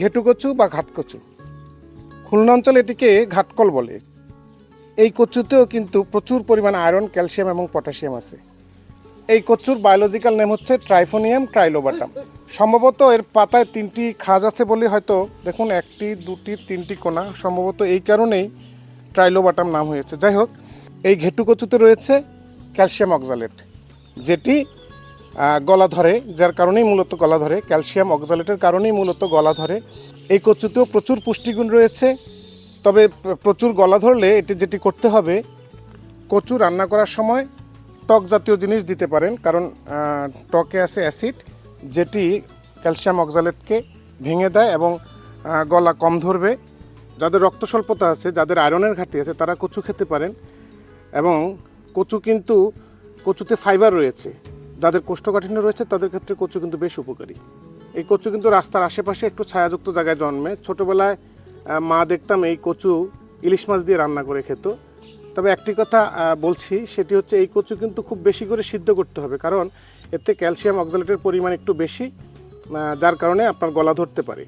ঘেটু কচু বা ঘাটকচু। খুলনা অঞ্চলে এটিকে ঘাটকল বলে। এই কচুতেও কিন্তু প্রচুর পরিমাণে আয়রন, ক্যালসিয়াম এবং পটাশিয়াম আছে। এই কচুর বায়োলজিক্যাল নেম হচ্ছে ট্রাইফোনিয়াম ট্রাইলোবাটাম। সম্ভবত এর পাতায় তিনটি খাজ আছে বলে হয়তো, দেখুন, একটি, দুটি, তিনটি কোনা সম্ভবত এই কারণেই ট্রাইলোবাটাম নাম হয়েছে। যাই হোক, এই ঘেটু কচুতে রয়েছে ক্যালসিয়াম অক্সালেট, যেটি গলা ধরে, যার কারণেই মূলত গলা ধরে। ক্যালসিয়াম অক্সালেটের কারণেই মূলত গলা ধরে। এই কচুতেও প্রচুর পুষ্টিগুণ রয়েছে। তবে প্রচুর গলা ধরলে এটি যেটি করতে হবে, কচু রান্না করার সময় টক জাতীয় জিনিস দিতে পারেন। কারণ টকে আছে অ্যাসিড, যেটি ক্যালসিয়াম অক্সালেটকে ভেঙে দেয় এবং গলা কম ধরবে। যাদের রক্ত স্বল্পতা আছে, যাদের আয়রনের ঘাটতি আছে, তারা কচু খেতে পারেন। এবং কচু কিন্তু কচুতে ফাইবার রয়েছে। যাদের কোষ্ঠকাঠিন্য রয়েছে, তাদের ক্ষেত্রে কচু কিন্তু বেশ উপকারী। এই কচু কিন্তু রাস্তার আশেপাশে একটু ছায়াযুক্ত জায়গায় জন্মে। ছোটোবেলায় মা দেখতাম এই কচু ইলিশ মাছ দিয়ে রান্না করে খেত। তবে একটি কথা বলছি, সেটি হচ্ছে এই কচু কিন্তু খুব বেশি করে সিদ্ধ করতে হবে। কারণ এতে ক্যালসিয়াম অক্সালেটের পরিমাণ একটু বেশি যার কারণে আপনার গলা ধরতে পারে।